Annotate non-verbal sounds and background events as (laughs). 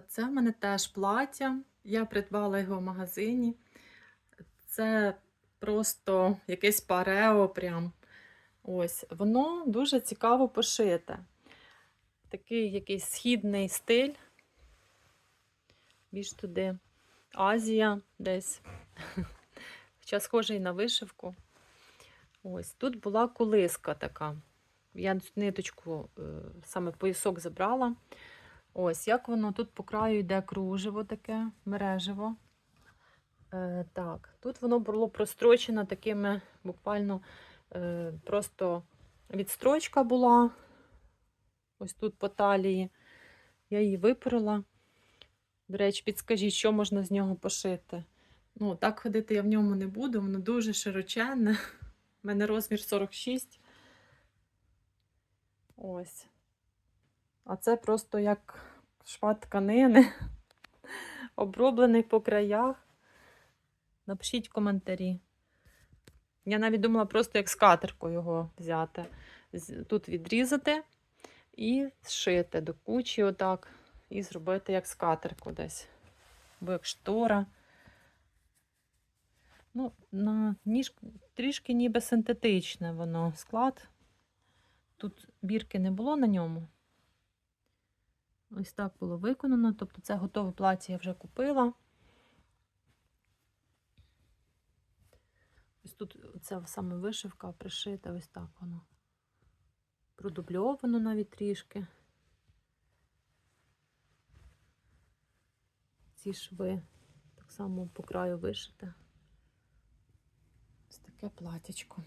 Це в мене теж плаття. Я придбала його в магазині. Це просто якесь парео прям. Ось, воно дуже цікаво пошите. Такий якийсь східний стиль. Більш туди Азія десь. (laughs) Хоча схожий на вишивку. Ось тут була колиска така. Я ниточку е, саме поясок забрала. Ось, як воно тут по краю йде кружево таке, мережево. Е, так, тут воно було прострочено такими буквально е, просто відстрочка була. Ось тут по талії. Я її виперла. До речі, підскажіть, що можна з нього пошити. Ну, так ходити я в ньому не буду, воно дуже широченне. (laughs) У мене розмір 46. Ось. А це просто як шмат тканини, (laughs) оброблений по краях. Напишіть в коментарі. Я навіть думала просто як скатерку його взяти. Тут відрізати і зшити до кучі отак. І зробити як скатерку десь. Або як штора. Ну, на ніж трішки ніби синтетичне воно склад. Тут бірки не було на ньому. Ось так було виконано. Тобто це готове плаття я вже купила. Ось тут ця саме вишивка пришита, ось так воно. Продубльовано навіть трішки. Ці шви так само по краю вишите. Ось таке платячко.